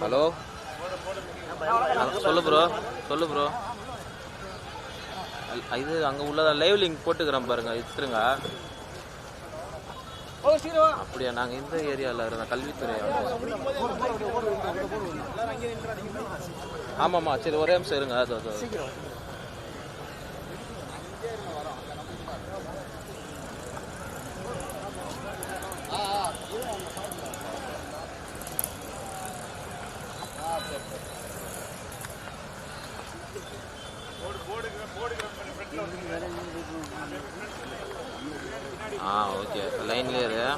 Hello? சொல்லு bro சொல்லு bro இது அங்கே உள்ளதா லைவ் லிங்க் போட்டுக்கிறேன் பாருங்க எடுத்துருங்க அப்படியா நாங்கள் இந்த ஏரியாவில் இருந்தோம்? கல்வித்துறை ஆமாம்மா சரி ஒரே நிமிஷம் இருங்க. அது அது. ஆ ஓகே. லைன்லேயே இரு சாய்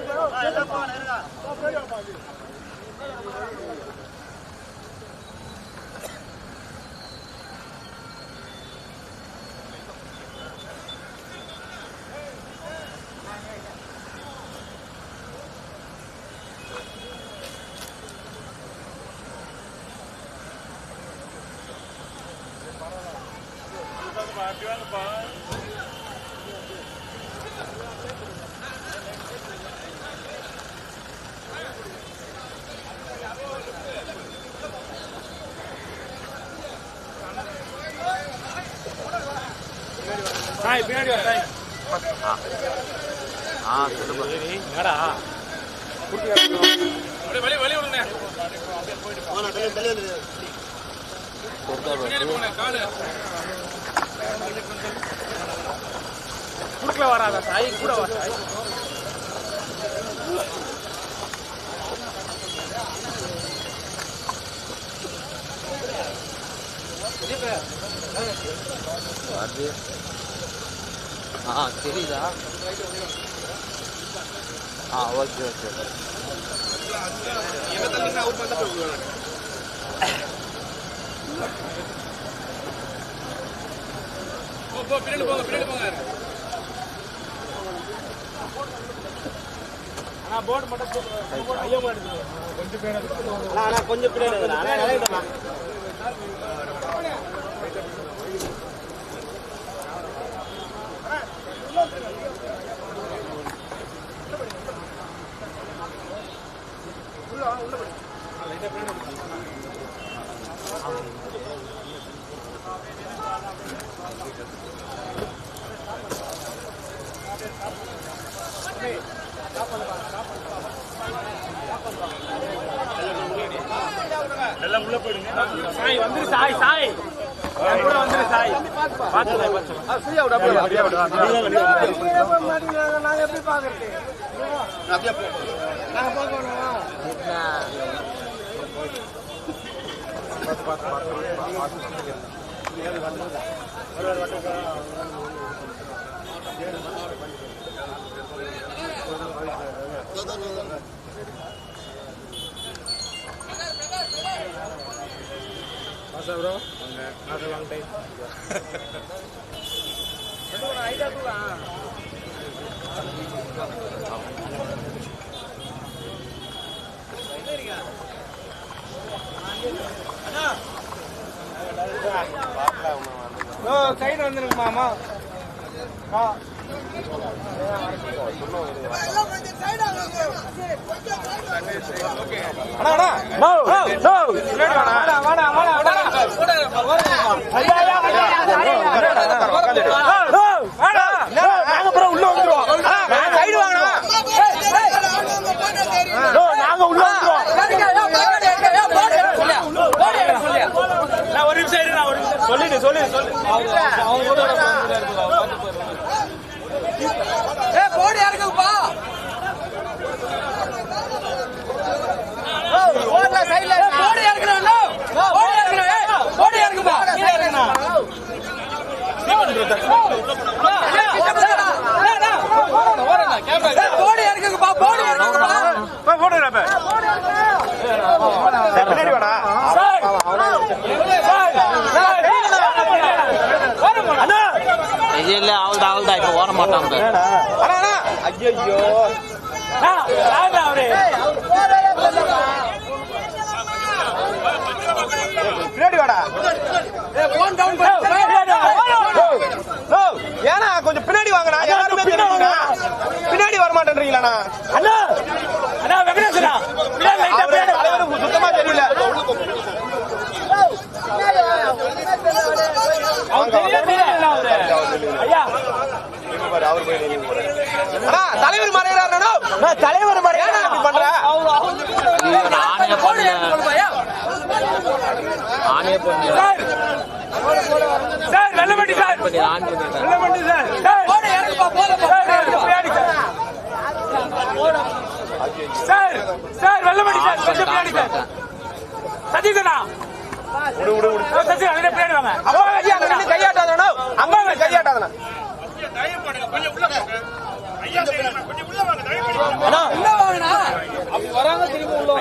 பின்னாடி வா சாய் ஆ சொல்லு bro. என்னடா அப்படியே வெளிய வெளிய விடுங்க கொடுத்தா bro. பின்னாடி போங்க காலு குறுக்கல வராத சாய் கூட வா சாய் அது ஆ தெரியுதா? ஆ ஓகே ஓகே. பின்னாடி போங்க பின்னாடி போங்க அண்ணா போர்டு மட்டும் ஐயோ கொஞ்சம் பின்னாடி கொஞ்சம் பின்னாடி வாங்க. அண்ணா இறங்கிட்டோண்ணா. சாய் வந்துரு சாய் சாய். என் கூட வந்துரு சாய். பாத்து சாய் பாத்து பாசா bro not long time side வந்துருங்க மாமா. அண்ணா அண்ணா நோ நோ வாடா வாடா வாடா ஐயா ஐயா நாங்க அப்புறம் உள்ள வந்துருவோம் சைடு வாங்கடா நாங்க உள்ள வந்துருவோம் நான் ஒரு நிமிஷம் இரு, நான் ஒரு நிமிஷம் சொல்லிடு சொல்லிடு சொல்லு அவங்க கூட போடி இறங்குப்பா போடுல சைடுல போடு இறங்கணும் போடு இறங்கணும் போடு இறங்குப்பா போடு இறங்குப்பா போடு இறங்குப்பா பின்னாடி வாடா அண்ணா இது இல்லை அவள்தான் அவள்தான் இப்போ ஓட. அண்ணா ஐயோ பின்னாடி வாடா போன் டவுன் ஏன்னா பண்ணி ஆன் பண்ணிட்டேன் sir Vellamandi sir Vellamandi sir sir sir Vellamandi sir கொஞ்சம் பின்னாடி சார் சதீசனா கையாட்டாதோ அம்மா கையாட்டாதனா கொஞ்சம் உள்ள ஐயா கொஞ்சம் உள்ள வாங்க வராங்க திரும்ப உள்ள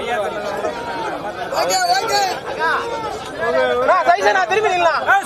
சைஸண்ணா திரும்பி நில்லாம் ஏய்,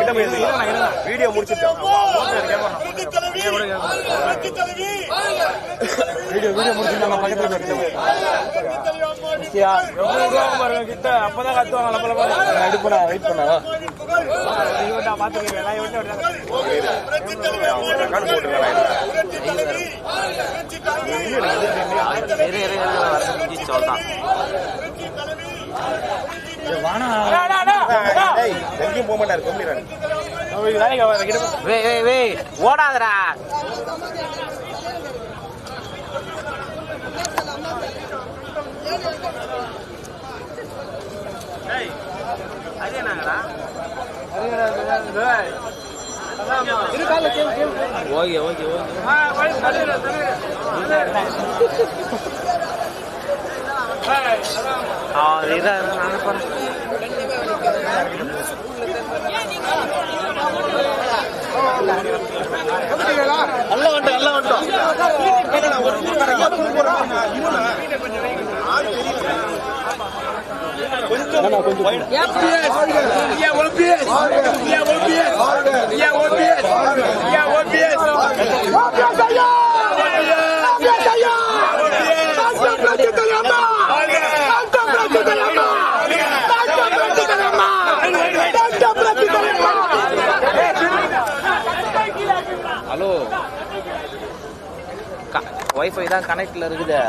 போய் வீடியோ முடிச்சிட்டு வீடியோ வீடியோ முடிச்சிட்டு நம்ம பக்கத்துல பாருங்க கிட்ட அப்பதான் கத்துவாங்க லப்ப லப்ப எடுப்பா வெயிட் பண்ணா இவன்டா பாத்துக்கிறேன் நான் இவன்ட்ட எங்கேயும் போக மாட்டாரு ஓகே ஓகே ஓகே நல்லா வந்துட்டோம் நல்லா வந்துட்டோம் ஒய்ஃபை தான் கனெக்டில் இருக்குது.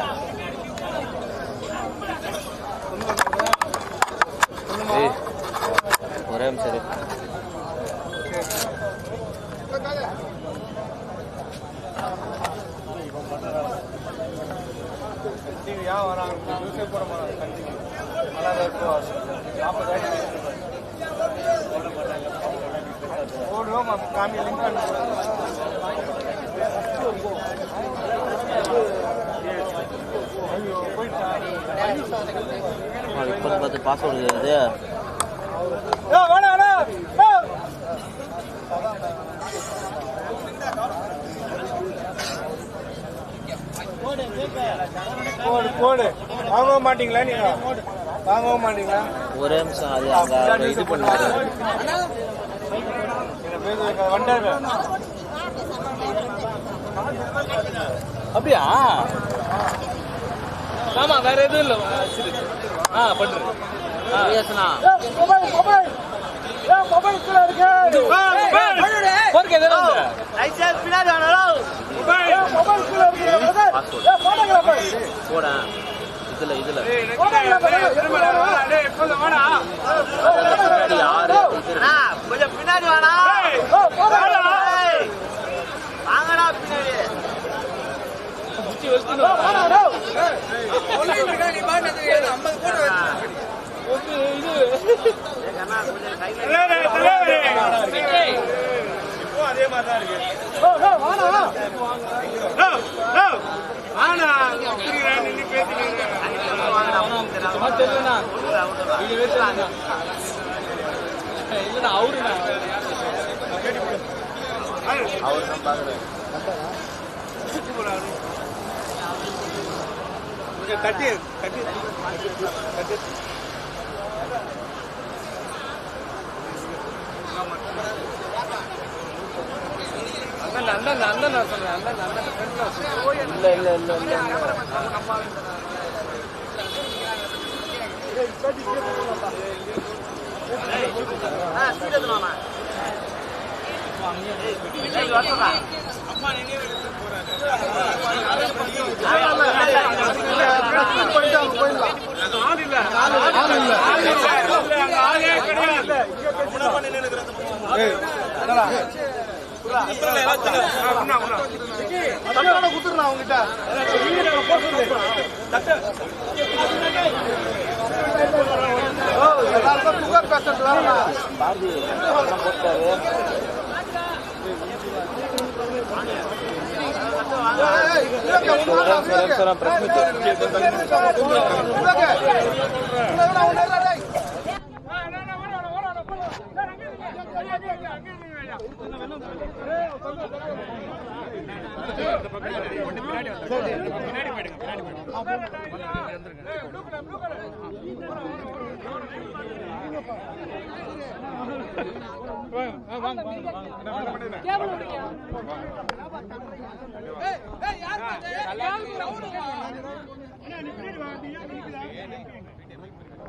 இது போடு போடு வாங்கவும் மாட்டீங்களா நீங்க? வாங்கவும் மாட்டீங்களா? ஒரே நிமிஷம் அது அங்க இது பண்ணுவாரு. அப்படியா? ஆமா வேற எதுவும் இல்ல. ஆ பண்றேன். இதுல இதுல யாரு கொஞ்சம் பின்னாடி வாடா வாங்கடா பின்னாடி நீ பாட்டு ஐம்பது அதே மாதிரி தான் இருக்கு தெரியலண்ணா அவருண்ணா அவர் தான் பாக்குறேன் தட்டி தட்டி தட்டி அண்ணன் அண்ணன் நான் சொல்றேன் அண்ணன் அண்ணன் இல்ல குத்துறா அவங்கிட்ட எல்லாருக்கும்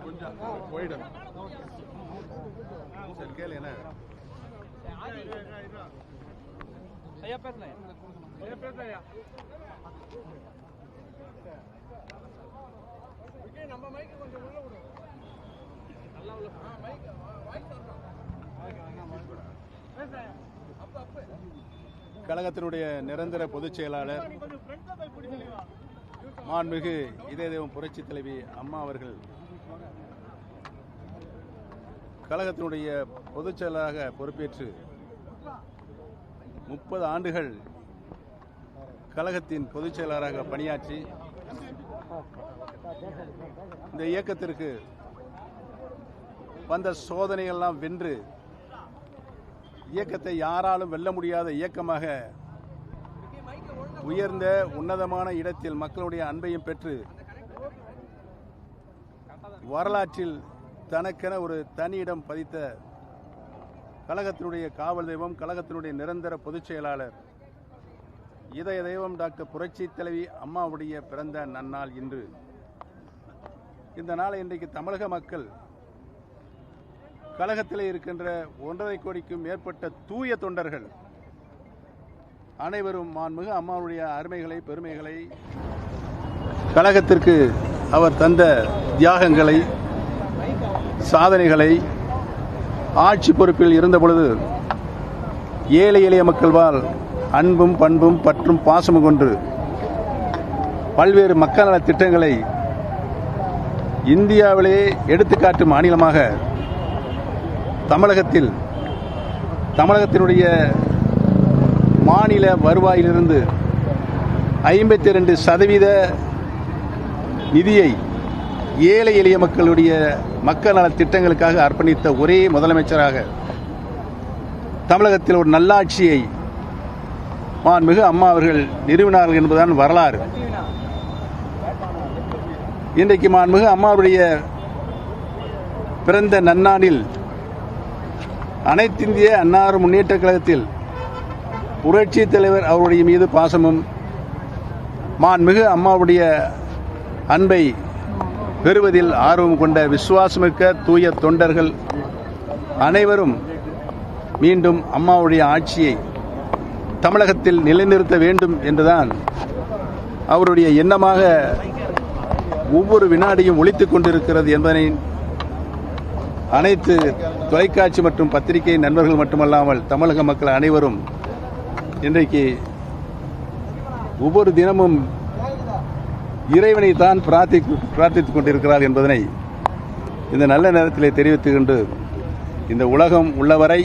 கொஞ்சம் போயிடும் கேளு என்ன ஐயா பேசல ஐயா பேசல ஐயா நம்ம இல்ல இல்ல இல்ல பாரதி படம் போட்டாரு சொல்றேன் சொல்றேன் சொல்றேன் பிரஸ் கழகத்தினுடைய நிரந்தர பொதுச் செயலாளர் மாண்புமிகு இதயதேவம் புரட்சி தலைவி அம்மா அவர்கள் கழகத்தினுடைய பொதுச் செயலாக பொறுப்பேற்று முப்பது ஆண்டுகள் கழகத்தின் பொதுச் செயலாளராக பணியாற்றி இந்த இயக்கத்திற்கு வந்த சோதனைகள்லாம் வென்று இயக்கத்தை யாராலும் வெல்ல முடியாத இயக்கமாக உயர்ந்த உன்னதமான இடத்தில் மக்களுடைய அன்பையும் பெற்று வரலாற்றில் தனக்கென ஒரு தனி இடம் பதித்த கழகத்தினுடைய காவல் தெய்வம் கழகத்தினுடைய நிரந்தர பொதுச் செயலாளர் இதய தெய்வம் டாக்டர் புரட்சி தலைவி அம்மாவுடைய பிறந்த நன்னாள் இன்று. இந்த நாளை இன்றைக்கு தமிழக மக்கள் கழகத்தில் இருக்கின்ற ஒன்றரை கோடிக்கும் மேற்பட்ட தூய தொண்டர்கள் அனைவரும் மாண்புமிகு அம்மாவுடைய அருமைகளை பெருமைகளை கழகத்திற்கு அவர் தந்த தியாகங்களை சாதனைகளை ஆட்சி பொறுப்பில் இருந்த பொழுது ஏழை எளிய மக்கள் வாழ் அன்பும் பண்பும் பற்றும் பாசமும் கொண்டு பல்வேறு மக்கள் நல திட்டங்களை இந்தியாவிலே எடுத்துக்காட்டும் மாநிலமாக தமிழகத்தில் தமிழகத்தினுடைய மாநில வருவாயிலிருந்து ஐம்பத்தி ரெண்டு சதவீத நிதியை ஏழை எளிய மக்களுடைய மக்கள் நலத் திட்டங்களுக்காக அர்ப்பணித்த ஒரே முதலமைச்சராக தமிழகத்தில் ஒரு நல்லாட்சியை மாண்புமிகு அம்மா அவர்கள் நிறுவினார்கள் என்பதுதான் வரலாறு. இன்றைக்கு மாண்புமிகு அம்மாவுடைய பிறந்த நன்னாளில் அனைத்திந்திய அன்னார் முன்னேற்ற கழகத்தில் புரட்சி தலைவர் அவருடைய மீது பாசமும் மாண்புமிகு அம்மாவுடைய அன்பை பெறுவதில் ஆர்வம் கொண்ட விசுவாசமிக்க தூய தொண்டர்கள் அனைவரும் மீண்டும் அம்மாவுடைய ஆட்சியை தமிழகத்தில் நிலைநிறுத்த வேண்டும் என்றுதான் அவருடைய எண்ணமாக ஒவ்வொரு வினாடியும் ஒழித்துக் கொண்டிருக்கிறது என்பதனை அனைத்து தொலைக்காட்சி மற்றும் பத்திரிகை நண்பர்கள் மட்டுமல்லாமல் தமிழக மக்கள் அனைவரும் இன்றைக்கு ஒவ்வொரு தினமும் இறைவனை தான் பிரார்த்தி பிரார்த்தித்துக் கொண்டிருக்கிறார் என்பதனை இந்த நல்ல நேரத்தில் தெரிவித்துக் கொண்டு இந்த உலகம் உள்ளவரை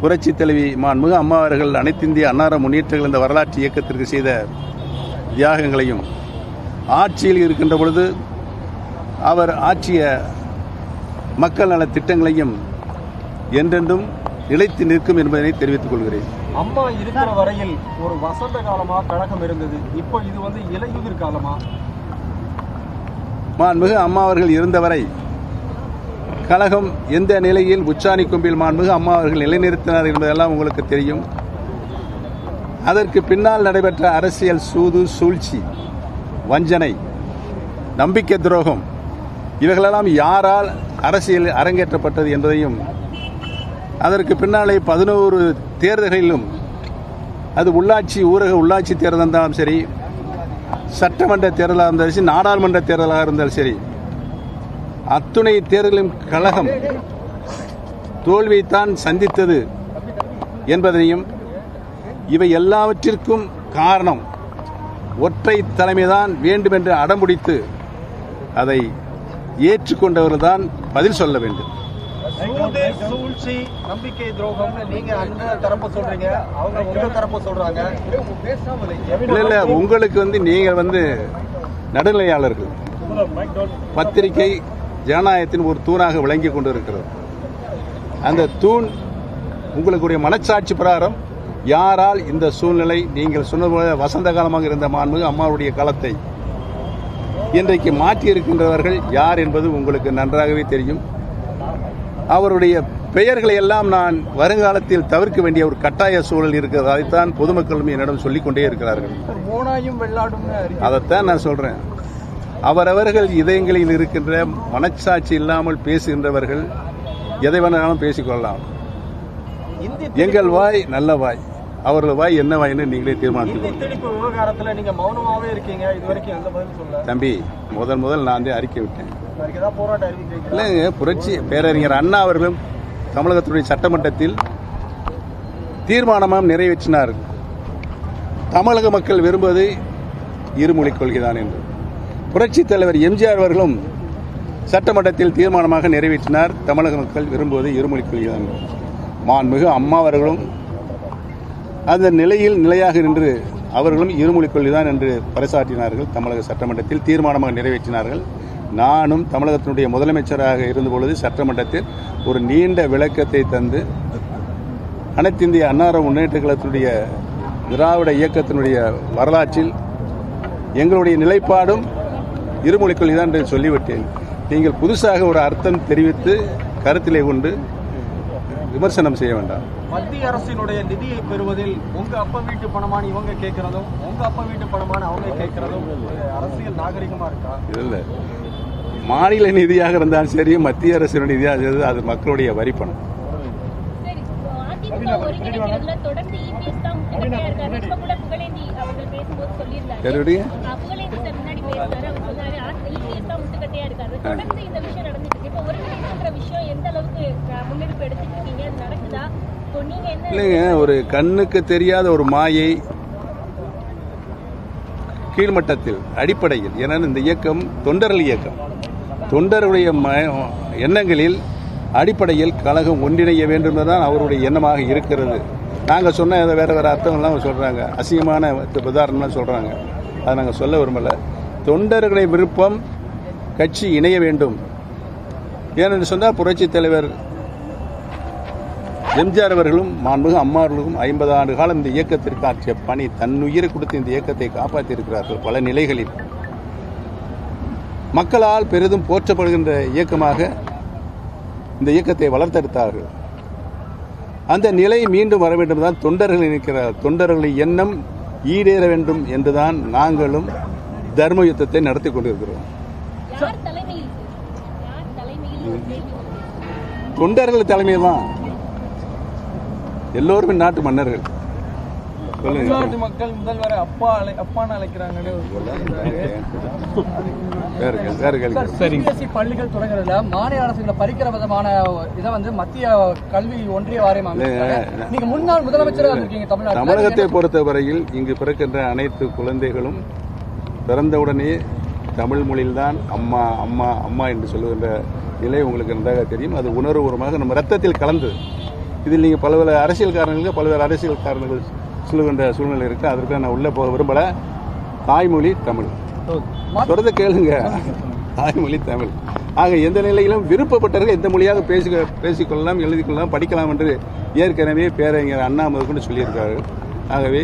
புரட்சி தலைவி மாண்புக அம்மா அவர்கள் அனைத்திந்திய அன்னார முன்னேற்றங்கள் இந்த வரலாற்று இயக்கத்திற்கு செய்த தியாகங்களையும் ஆட்சியில் இருக்கின்ற பொழுது அவர் ஆற்றிய மக்கள் நல திட்டங்களையும் என்றென்றும் நிலைத்து நிற்கும் என்பதனை தெரிவித்துக் கொள்கிறேன். அம்மா இருக்கிற வரையில் ஒரு வசந்த காலமா கழகம் இருந்தது. இப்போ இது வந்து இலையுதிர் காலமா? மாண்புமிகு அம்மா அவர்கள் இருந்தவரை கழகம் எந்த நிலையில் உச்சாணி கொம்பில் மாண்புமிகு அம்மா அவர்கள் நிலைநிறுத்தினார் என்பதெல்லாம் உங்களுக்கு தெரியும். அதற்கு பின்னால் நடைபெற்ற அரசியல் சூது சூழ்ச்சி வஞ்சனை நம்பிக்கை துரோகம் இவைகளெல்லாம் யாரால் அரசியல் அரங்கேற்றப்பட்டது என்பதையும் அதற்கு பின்னாலே பதினோரு தேர்தல்களிலும் அது உள்ளாட்சி ஊரக உள்ளாட்சி தேர்தல் இருந்தாலும் சரி சட்டமன்ற தேர்தலாக இருந்தாலும் சரி நாடாளுமன்ற தேர்தலாக இருந்தாலும் சரி அத்துணை தேர்தலும் கழகம் தோல்வியைத்தான் சந்தித்தது என்பதையும் இவை எல்லாவற்றிற்கும் காரணம் ஒற்றை தலைமைதான் வேண்டுமென்று அடம்பிடித்து அதை ஏற்றுக்கொண்டவர்கள்தான் பதில் சொல்ல வேண்டும். சூது சூழ்ச்சி நம்பிக்கை துரோகம். நீங்க அந்த தரப்ப சொல்றீங்க. அவங்க உங்க தரப்ப சொல்றாங்க. இல்ல இல்ல உங்களுக்கு வந்து நீங்கள் வந்து நடுநிலையாளர்கள். பத்திரிகை ஜனநாயகத்தின் ஒரு தூணாக விளங்கி கொண்டிருக்கிறது. அந்த தூண் உங்களுக்குரிய மனச்சாட்சி பிரகாரம் யாரால் இந்த சூழ்நிலை நீங்கள் சொன்னது வசந்த காலமாக இருந்த மாண்புமிகு அம்மாவுடைய காலத்தை இன்றைக்கு மாற்றி இருக்கின்றவர்கள் யார் என்பது உங்களுக்கு நன்றாகவே தெரியும். அவருடைய பெயர்களை எல்லாம் நான் வருங்காலத்தில் தவிர்க்க வேண்டிய ஒரு கட்டாய சூழல் இருக்கிறது. அதைத்தான் பொதுமக்களும் என்னிடம் சொல்லிக் கொண்டே இருக்கிறார்கள் அதைத்தான் நான் சொல்றேன். அவரவர்கள் இதயங்களில் இருக்கின்ற மனச்சாட்சி இல்லாமல் பேசுகின்றவர்கள் எதை வேணாலும் பேசிக்கொள்ளலாம் எங்கள் வாய் நல்ல வாய். அவர்கள் வாய் என்ன வாய்ன்னு நீங்களே தீர்மானித்து இந்தி திணிப்பு விவகாரத்துல நீங்க மௌனமாவே இருக்கீங்க. இது வரைக்கும் எந்த பதில் சொல்ல தம்பி முதல் முதல் நான் வந்து அறிக்கை விட்டேன். இல்லைங்க புரட்சி பேரறிஞர் அண்ணா அவர்களும் தமிழகத்துடைய சட்டமன்றத்தில் தீர்மானமாக நிறைவேற்றினார் தமிழக மக்கள் விரும்புவது இருமொழிக் கொள்கைதான் என்று. புரட்சி தலைவர் எம்ஜிஆர் அவர்களும் சட்டமன்றத்தில் தீர்மானமாக நிறைவேற்றினார். தமிழக மக்கள் விரும்புவது இருமொழிக் கொள்கைதான் என்று. மாண்புமிகு அம்மா அவர்களும் அந்த நிலையில் நிலையாக நின்று அவர்களும் இருமொழிக் கொள்கைதான் என்று பறைசாற்றினார்கள். தமிழக சட்டமன்றத்தில் தீர்மானமாக நிறைவேற்றினார்கள். நானும் தமிழகத்தினுடைய முதலமைச்சராக இருந்த பொழுது சட்டமன்றத்தில் ஒரு நீண்ட விளக்கத்தை தந்து அனைத்து இந்திய அன்னார முன்னேற்ற கழகத்தினுடைய திராவிட இயக்கத்தினுடைய வரலாற்றில் எங்களுடைய நிலைப்பாடும் இருமொழிக் கொள்கைதான் என்று சொல்லிவிட்டேன். நீங்கள் புதுசாக ஒரு அர்த்தம் தெரிவித்து கருத்திலே கொண்டு விமர்சனம் செய்ய வேண்டாம். மத்திய அரசினுடைய நிதியை பெறுவதில் உங்க அப்பா வீட்டு பணமான இவங்க கேட்கறதும் உங்க அப்பா வீட்டு பணமான அவங்க கேட்கறதும் அரசியல் நாகரிகமா இருக்கா? இல்ல. மாநில நிதியாக இருந்தாலும் சரி மத்திய அரசினுடைய நிதியாக இருந்தாலும் அது மக்களுடைய வரிப்பணம் சரி, அதிமுக ஒருங்கிணைக்கிறதுல விஷயம் எந்த அளவுக்கு முன்னெடுப்பு எடுத்துட்டு இருக்கீங்க? அது நடக்குதா? இல்லைங்க ஒரு கண்ணுக்கு தெரியாத ஒரு மாயை கீழ்மட்டத்தில் அடிப்படையில் ஏன்னா இந்த இயக்கம் தொண்டர்கள் இயக்கம். தொண்டருடைய எண்ணங்களில் அடிப்படையில் கழகம் ஒன்றிணைய வேண்டும் தான் அவருடைய எண்ணமாக இருக்கிறது. நாங்கள் சொன்ன இதை வேறு வேற அர்த்தங்கள்லாம் சொல்கிறாங்க அசிங்கமான உதாரணம்லாம் சொல்கிறாங்க அதை நாங்கள் சொல்ல விரும்பலை. தொண்டர்களை விருப்பம் கட்சி இணைய வேண்டும். ஏனென்று சொன்னால் புரட்சி தலைவர் எம்ஜிஆர் அவர்களும் மாண்புமிகு அம்மாவர்களும் ஐம்பது ஆண்டு காலம் இந்த இயக்கத்திற்கு ஆற்றிய பணி தன்னுயிரை கொடுத்து இந்த இயக்கத்தை காப்பாற்றியிருக்கிறார்கள் பல நிலைகளில். மக்களால் பெரிதும் போற்றப்படுகின்ற இயக்கமாக இந்த இயக்கத்தை வளர்த்தெடுத்தார்கள். அந்த நிலை மீண்டும் வர வேண்டும் தான் தொண்டர்கள் நினைக்கிறார் தொண்டர்களின் எண்ணம் ஈடேற வேண்டும் என்றுதான் நாங்களும் தர்ம யுத்தத்தை நடத்தி கொண்டிருக்கிறோம். வருது. தொண்டர்கள் தலைமையில் தான் எல்லோருமே நாட்டு மன்னர்கள். தமிழ்நாட்டு மக்கள் முதல்வரை அப்பா அழை அப்பான்னு கேள்வி. சிபிஎஸ்இ பள்ளிகள் தொடங்குறதுல மாநில அரசு இந்த பறிக்கிற விதமான இதை வந்து மத்திய கல்வி ஒன்றிய வாரியம். நீங்க முன்னாள் முதலமைச்சராக இருக்கீங்க தமிழ்நாட்டில். தமிழகத்தை பொறுத்தவரையில் இங்கு பிறக்கின்ற அனைத்து குழந்தைகளும் பிறந்தவுடனே தமிழ் மொழியில்தான் அம்மா அம்மா அம்மா என்று சொல்லுகின்ற நிலை உங்களுக்கு நன்றாக தெரியும். அது உணர்வுபூர்வமாக நம்ம ரத்தத்தில் கலந்து. இதில் நீங்கள் பல்வேறு அரசியல் காரணங்களுக்கு பல்வேறு அரசியல் காரணங்கள் சொல்லுகின்ற சூழ்நிலை இருக்கு. அதற்கு நான் உள்ளே போக விரும்பல. தாய்மொழி தமிழ். சொல்றத கேளுங்க. தாய்மொழி தமிழ். ஆக எந்த நிலையிலும் விருப்பப்பட்டவர்கள் எந்த மொழியாக பேசி பேசிக்கொள்ளலாம் எழுதிக் கொள்ளலாம் படிக்கலாம் என்று ஏற்கனவே பேரறிஞர் அண்ணா முதற்கொண்டு சொல்லியிருக்கார்கள் ஆகவே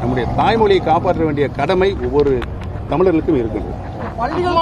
நம்முடைய தாய்மொழியை காப்பாற்ற வேண்டிய கடமை ஒவ்வொரு தமிழர்களுக்கும் இருக்குது. பள்ளிகள்